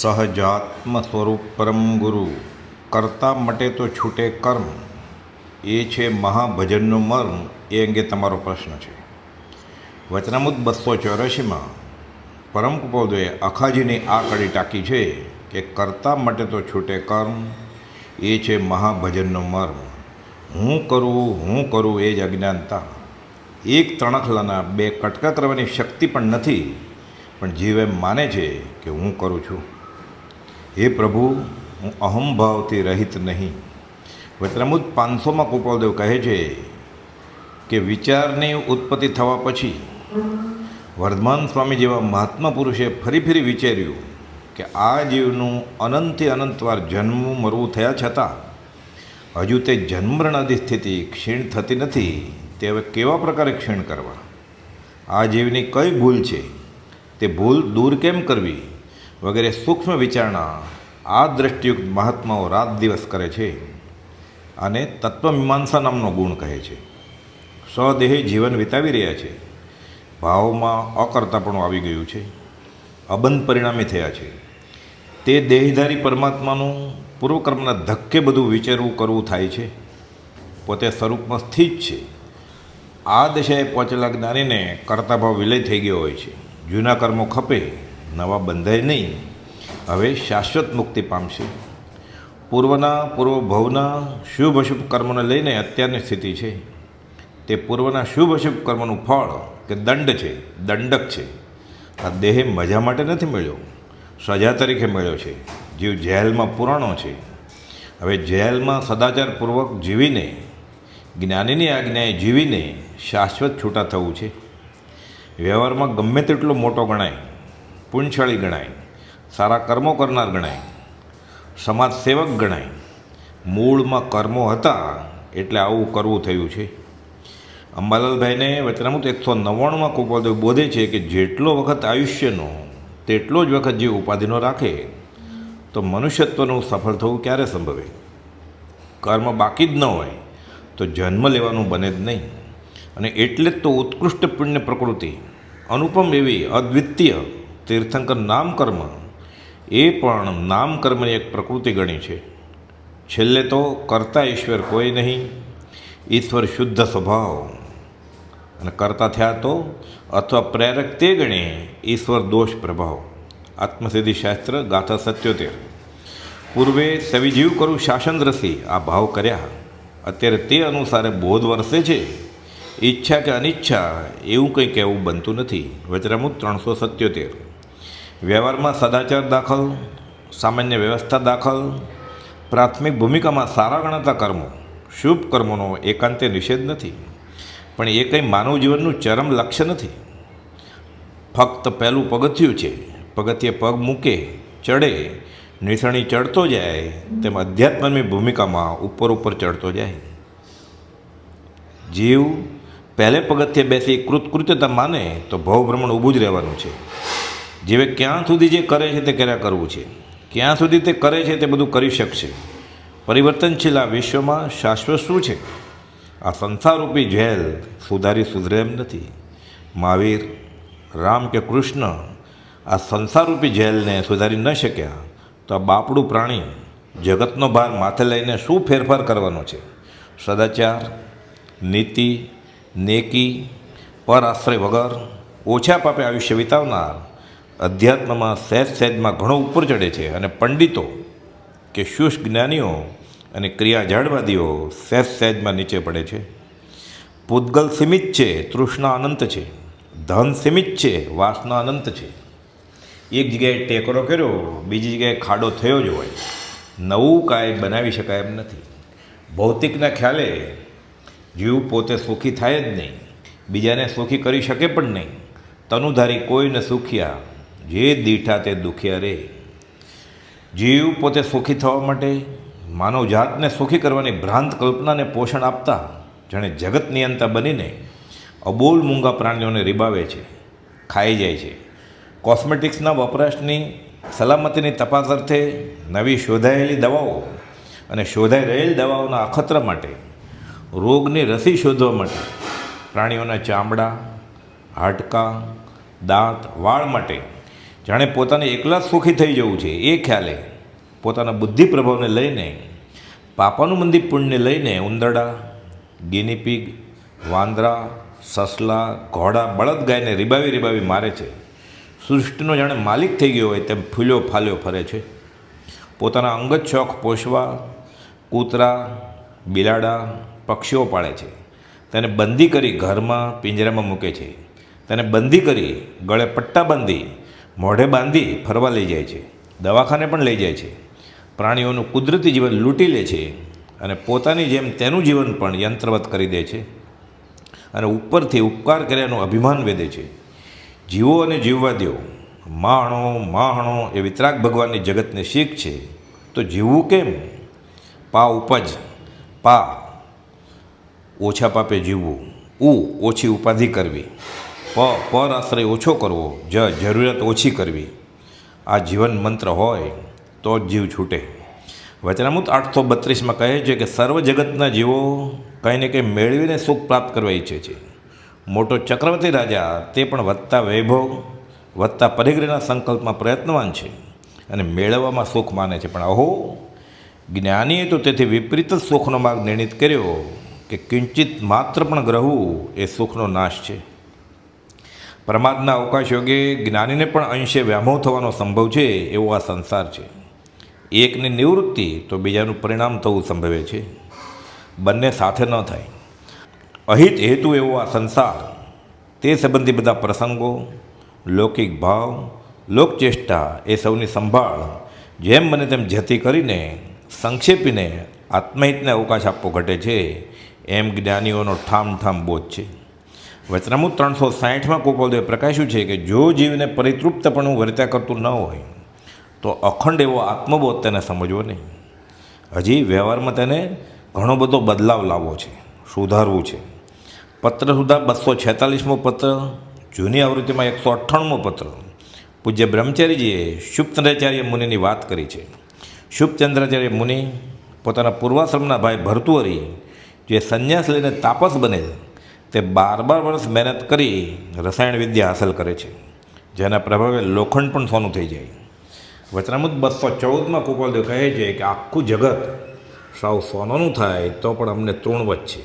સહજાત્મ સ્વરૂપ પરમ ગુરુ. કરતા મટે તો છૂટે કર્મ. એ છે મહાભજનનો મર્મ. એ અંગે તમારો પ્રશ્ન છે. વચનામુદ બસો ચોરાશીમાં પરમ કુપોદે અખાજીની આ કડી ટાંકી છે કે કરતા મટે તો છૂટે કર્મ. એ છે મહાભજનનો મર્મ. હું કરું હું કરું એ જ અજ્ઞાનતા. એક તણખલાના બે કટકા કરવાની શક્તિ પણ નથી. પણ જીવ એમ માને છે કે હું કરું છું. હે પ્રભુ, હું અહમભાવથી રહિત નહીં. વચનામૃત પાંચસોમાં ગોપાલદેવ કહે છે કે વિચારની ઉત્પત્તિ થવા પછી વર્ધમાન સ્વામી જેવા મહાત્મા પુરુષે ફરી ફરી વિચાર્યું કે આ જીવનું અનંતથી અનંતવાર જન્મ મરવું થયા છતાં હજુ તે જન્મરણાદી સ્થિતિ ક્ષીણ થતી નથી, તે હવે કેવા પ્રકારે ક્ષીણ કરવા? આ જીવની કઈ ભૂલ છે? તે ભૂલ દૂર કેમ કરવી? વગેરે સૂક્ષ્મ વિચારણા આ દ્રષ્ટિયુક્ત મહાત્માઓ રાત દિવસ કરે છે અને તત્વમીમાંસા નામનો ગુણ કહે છે. સ્વદેહી જીવન વિતાવી રહ્યા છે. ભાવમાં અકર્તાપણું આવી ગયું છે. અબંધ પરિણામે થયા છે. તે દેહધારી પરમાત્માનું પૂર્વકર્મના ધક્કે બધું વિચારવું કરવું થાય છે. પોતે સ્વરૂપમાં સ્થિત છે. આ દશાએ પહોંચેલા જ્ઞાનીને કર્તાભાવ વિલય થઈ ગયો હોય છે. જૂના કર્મો ખપે. નવા બંધાય નહીં. હવે શાશ્વત મુક્તિ પામશે. પૂર્વના પૂર્વ ભવના શુભ અશુભ કર્મને લઈને અત્યારની સ્થિતિ છે. તે પૂર્વના શુભ અશુભ કર્મનું ફળ કે દંડ છે, દંડક છે. આ દેહ મજા માટે નથી મળ્યો. સજા તરીકે મળ્યો છે. જીવ જેલમાં પુરાણો છે. હવે જેલમાં સદાચારપૂર્વક જીવીને, જ્ઞાનીની આજ્ઞાએ જીવીને શાશ્વત છૂટા થવું છે. વ્યવહારમાં ગમે તેટલો મોટો ગણાય. પુણ્યશાળી ગણાય, સારા કર્મો કરનાર ગણાય સમાજ સેવક ગણાય. મૂળમાં કર્મો હતા એટલે આવું કરવું થયું છે. અંબાલાલભાઈને વચનામૃત એકસો નવ્વાણુંમાં કૃપાદેવ બોધે છે કે જેટલો વખત આયુષ્યનો, તેટલો જ વખત જે ઉપાધિનો રાખે, તો મનુષ્યત્વનું સફળ થવું ક્યારે સંભવે? કર્મ બાકી જ ન હોય, તો જન્મ લેવાનું બને જ નહીં. અને એટલે જ તો ઉત્કૃષ્ટ પુણ્ય પ્રકૃતિ, અનુપમ એવી અદ્વિતીય તીર્થંકર નામકર્મ, એ પણ નામકર્મની એક પ્રકૃતિ ગણી છે. છેલ્લે તો કરતા ઈશ્વર કોઈ નહીં, ઈશ્વર શુદ્ધ સ્વભાવ. અને કરતા થયા તો અથવા પ્રેરક તે ગણે ઈશ્વર દોષ પ્રભાવ. આત્મસિદ્ધિ શાસ્ત્ર ગાથા સત્યોતેર. પૂર્વે સવિજીવ કરું શાસન રસી આ ભાવ કર્યા. અત્યારે તે અનુસારે બોધ વરસે છે. ઈચ્છા કે અનિચ્છા એવું કંઈ કહેવું બનતું નથી. વજરામુત ત્રણસો સત્યોતેર. વ્યવહારમાં સદાચાર દાખલ, સામાન્ય વ્યવસ્થા દાખલ, પ્રાથમિક ભૂમિકામાં સારા ગણાતા કર્મો, શુભ કર્મોનો એકાંતે નિષેધ નથી. પણ એ કંઈ માનવ જીવનનું ચરમ લક્ષ્ય નથી. ફક્ત પહેલું પગથિયું છે. પગથિયે પગ મૂકે, ચડે નિસણી ચડતો જાય, તેમ અધ્યાત્મની ભૂમિકામાં ઉપર ઉપર ચડતો જાય. જીવ પહેલે પગથિયે બેસી કૃતકૃત્યતા માને, તો ભવભ્રમણ ઊભું જ રહેવાનું છે. જીવે ક્યાં સુધી જે કરે છે તે કર્યા કરવું છે. ક્યાં સુધી તે કરે છે તે બધું કરી શકશે. પરિવર્તનશીલ આ વિશ્વમાં શાશ્વત શું છે? આ સંસારરૂપી જેલ સુધારી સુધરે એમ નથી. મહાવીર, રામ કે કૃષ્ણ આ સંસારરૂપી જેલને સુધારી ન શક્યા તો આ બાપડું પ્રાણી જગતનો ભાર માથે લઈને શું ફેરફાર કરવાનો છે? સદાચાર, નીતિ, નેકી, પર આશ્રય વગર ઓછા પાપે આયુષ્ય વિતાવનાર અધ્યાત્મમાં સહેજ સહેજમાં ઘણો ઉપર ચડે છે અને પંડિતો કે શુષ્ક જ્ઞાનીઓ અને ક્રિયા જાળવાદીઓ સહેજ સહેજમાં નીચે પડે છે. પૂતગલ સીમિત છે, તૃષ્ણા અનંત છે, ધન સીમિત છે, વાસના અનંત છે. એક જગ્યાએ ટેકરો કર્યો, બીજી જગ્યાએ ખાડો થયો જ હોય. નવું કાંઈ બનાવી શકાય એમ નથી. ભૌતિકના ખ્યાલે જીવ પોતે સુખી થાય જ નહીં. બીજાને સુખી કરી શકે પણ નહીં. તનુધારી કોઈને સુખિયા જે દીઠા તે દુખિયા રે જીવ પોતે સુખી થવા માટે માનવ જાતને સુખી કરવાની ભ્રાંત કલ્પનાને પોષણ આપતા જેણે જગત નિયંતા બનીને અબોલ મૂંગા પ્રાણીઓને રીબાવે છે, ખાઈ જાય છે. કોસ્મેટિક્સના વપરાશની સલામતીની તપાસ અર્થે નવી શોધાયેલી દવાઓ અને શોધાઈ રહેલ દવાઓના અખતરા માટે, રોગની રસી શોધવા માટે, પ્રાણીઓના ચામડા, હાડકાં, દાંત, વાળ માટે જાણે પોતાને એકલા સુખી થઈ જવું છે, એ ખ્યાલે. પોતાના બુદ્ધિ પ્રભાવને લઈને, પાપાનું મંદિર પુણ્યને લઈને ઉંદરડા ગિનીપીગ વાંદરા, સસલા, ઘોડા, બળદ ગાયને રીબાવી રીબાવી મારે છે. સૃષ્ટિનો જાણે માલિક થઈ ગયો હોય તેમ ફૂલ્યો ફાલ્યો ફરે છે. પોતાના અંગત શોખ પોષવા, કૂતરા, બિલાડા, પક્ષીઓ પાળે છે. તેને બંદી કરી ઘરમાં પિંજરામાં મૂકે છે. તેને બંદી કરી ગળે પટ્ટા બાંધી મોઢે બાંધી ફરવા લઈ જાય છે. દવાખાને પણ લઈ જાય છે. પ્રાણીઓનું કુદરતી જીવન લૂંટી લે છે અને પોતાની જેમ તેનું જીવન પણ યંત્રવત કરી દે છે અને ઉપરથી ઉપકાર કર્યાનું અભિમાન વેદે છે. જીવો અને જીવવાદીઓ, માણો માણો એ વિતરાગ ભગવાનની જગતને શીખ છે. તો જીવવું કેમ? પા ઉપજ, પા. ઓછા પાપે જીવવું. ઉ ઓછી ઉપાધિ કરવી. પ પર આશ્રય ઓછો કરવો, જ જરૂરિયાત ઓછી કરવી. આ જીવન મંત્ર હોય, તો જ જીવ છૂટે. વચનામૃત આઠસો બત્રીસમાં કહે છે કે સર્વ જગતના જીવો કંઈ ને કંઈ મેળવીને સુખ પ્રાપ્ત કરવા ઈચ્છે છે. મોટો ચક્રવર્તી રાજા તે પણ વધતા વૈભવ, વધતા પરિગ્રહના સંકલ્પમાં પ્રયત્નવાન છે અને મેળવવામાં સુખ માને છે. પણ અહો, જ્ઞાનીએ તો તેથી વિપરીત જ સુખનો માર્ગ નિર્ણિત કર્યો કે કિંચિત માત્ર પણ ગ્રહવું એ સુખનો નાશ છે. પ્રમાદના અવકાશ યોગે જ્ઞાનીને પણ અંશે વ્યામો થવાનો સંભવ છે એવો આ સંસાર છે. એકની નિવૃત્તિ તો બીજાનું પરિણામ થવું સંભવે છે. બંને સાથે ન થાય. અહિત હેતુ એવો આ સંસાર. તે સંબંધી બધા પ્રસંગો, લૌકિક ભાવ, લોકચેષ્ટા એ સૌની સંભાળ, જેમ બને તેમ જતી કરીને સંક્ષેપીને આત્મહિતને અવકાશ આપવો ઘટે છે. એમ જ્ઞાનીઓનો ઠામ ઠામ બોધ છે. વચનામૃત ત્રણસો સાહીઠમાં ગોપાલદેવે પ્રકાશ્યું છે કે જો જીવને પરિતૃપ્તપણું વર્ત્યા કરતું ન હોય, તો અખંડ એવો આત્મબોધ તેને સમજવો નહીં. હજી વ્યવહારમાં તેને ઘણો બધો બદલાવ લાવવો છે, સુધારવું છે. પત્ર સુધા બસો છેતાલીસમો પત્ર, જૂની આવૃત્તિમાં એકસો અઠ્ઠાણુંમો પત્ર. પૂજ્ય બ્રહ્મચારીજીએ શુભચંદ્રાચાર્ય મુનિની વાત કરી છે. શુભચંદ્રાચાર્ય મુનિ પોતાના પૂર્વાશ્રમના ભાઈ ભરતુહરી જે સંન્યાસ લઈને તાપસ બનેલ તે બાર બાર વર્ષ મહેનત કરી રસાયણ વિદ્યા હાંસલ કરે છે. જેના પ્રભાવે લોખંડ પણ સોનું થઈ જાય. વચનામૃત બસો ચૌદમાં ગોપાલદેવ કહે છે કે આખું જગત સાવ સોનાનું થાય તો પણ અમને તૃણવત છે.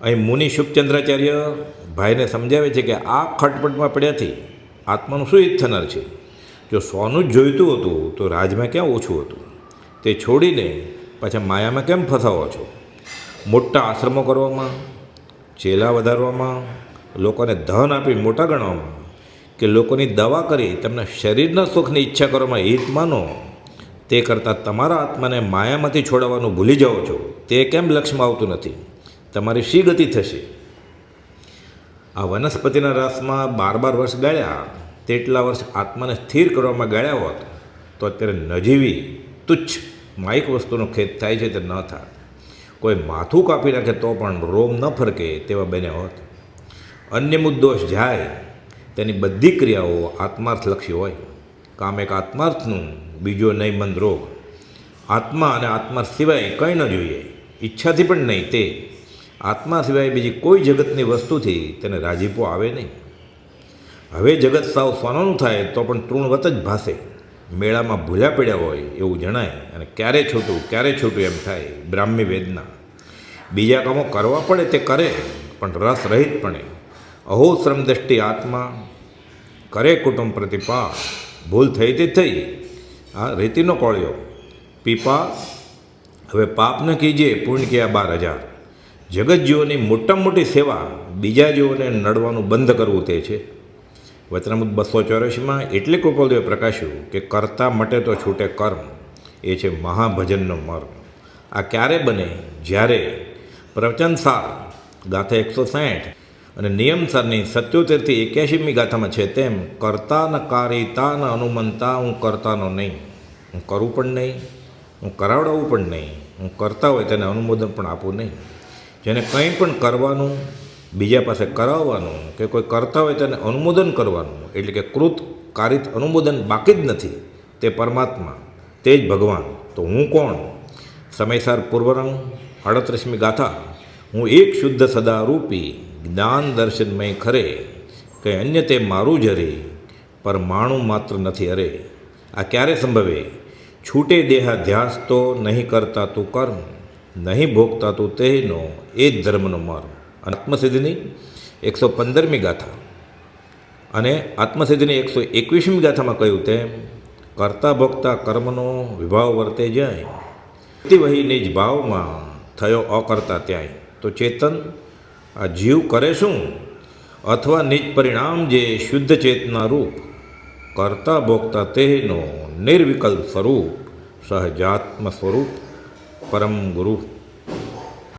અહીં મુનિ શુભચંદ્રાચાર્ય ભાઈને સમજાવે છે કે આ ખટપટમાં પડ્યાથી આત્માનું શું હિત થનાર છે? જો સોનું જ જોઈતું હતું તો રાજમાં ક્યાં ઓછું હતું? તે છોડીને પાછા માયામાં કેમ ફસાવો છો? મોટા આશ્રમો કરવામાં ચેલા વધારવામાં, લોકોને ધન આપી મોટા ગણવામાં, કે લોકોની દવા કરી તેમના શરીરના સુખની ઈચ્છા કરવામાં હિત માનો, તે કરતાં તમારા આત્માને માયામાંથી છોડાવવાનું ભૂલી જાઓ છો. તે કેમ લક્ષ્યમાં આવતું નથી? તમારી શી ગતિ થશે? આ વનસ્પતિના રસમાં બાર બાર વર્ષ ગાળ્યા, તેટલા વર્ષ આત્માને સ્થિર કરવામાં ગાળ્યા હોત, તો અત્યારે નજીવી, તુચ્છ માઇક વસ્તુનો ખેત થાય છે તે ન થાય. કોઈ માથું કાપી નાખે તો પણ રોમ ન ફરકે તેવા બન્યા હોત. અન્ય મુદ્દોષ જાય, તેની બધી ક્રિયાઓ આત્માર્થલક્ષી હોય. કામ એક આત્માર્થનું, બીજો નહીં મંદ રોગ. આત્મા અને આત્મા સિવાય કંઈ ન જોઈએ, ઈચ્છાથી પણ નહીં તે. આત્મા સિવાય બીજી કોઈ જગતની વસ્તુથી તેને રાજીપો આવે નહીં. હવે જગત સાવ સોનાનું થાય તો પણ તૃણવત જ ભાસે. મેળામાં ભૂલ્યા પડ્યા હોય એવું જણાય અને ક્યારે છૂટું ક્યારે છૂટું એમ થાય, બ્રાહ્મી વેદના. બીજા કામો કરવા પડે તે કરે, પણ રસ રહિતપણે અહો શ્રમદ્રષ્ટિ આત્મા, કરે કુટુંબ પ્રતિપા ભૂલ થઈ તે થઈ, આ રીતિનો કોળિયો. પીપા હવે પાપ ન કીજે, પૂર્ણ કિયા બાર હજાર. જગત જીવોની મોટામાં મોટી સેવા બીજા જીવોને નડવાનું બંધ કરવું તે છે. વચનામૃત બસો ચોરાશીમાં એટલે કૃપાલદેવે પ્રકાશ્યું કે કરતા મટે તો છૂટે કર્મ એ છે મહાભજનનો મર્મ. આ ક્યારે બને? જ્યારે પ્રવચનસાર ગાથા એકસો સાઠ અને નિયમસારની સત્યોતેરથી એક્યાસીમી ગાથામાં છે તેમ કરતા ન કારિતા ન અનુમનતા હું કરતાનો નહીં. હું કરું પણ નહીં. હું કરાવડાવું પણ નહીં. હું કરતા હોય તેને અનુમોદન પણ આપું નહીં. જેને કંઈ પણ કરવાનું બીજા પાસે કરાવવાનું કે કોઈ કરતા હોય તેને અનુમોદન કરવાનું. એટલે કે કૃત કારિત અનુમોદન બાકી જ નથી. તે પરમાત્મા, તે જ ભગવાન. તો હું કોણ? સમયસાર પૂર્વરંગ, અડત્રીસમી ગાથા. હું એક શુદ્ધ સદારૂપી, જ્ઞાન દર્શનમય ખરે. કંઈ અન્ય તે મારું જ જરી પરમાણુ માત્ર નથી અરે. આ ક્યારે સંભવે? છૂટે દેહાધ્યાસ તો નહીં કરતા તું કર્મ, નહીં ભોગતા તું તેનો, એ જ ધર્મનો મર્મ. અને આત્મસિદ્ધિની એકસો પંદરમી ગાથા. અને આત્મસિદ્ધિની એકસો એકવીસમી ગાથામાં કહ્યું તેમ, કરતા ભોગતા કર્મનો વિભાવ વર્તે જાય. વહી નિજ ભાવમાં થયો અકર્તા ત્યાંય. તો ચેતન, આ જીવ કરે શું? અથવા નિજ પરિણામ જે શુદ્ધ ચેતના રૂપ, કરતા ભોગતા તેનો નિર્વિકલ્પ સ્વરૂપ, સહજાત્મ સ્વરૂપ, પરમ ગુરુ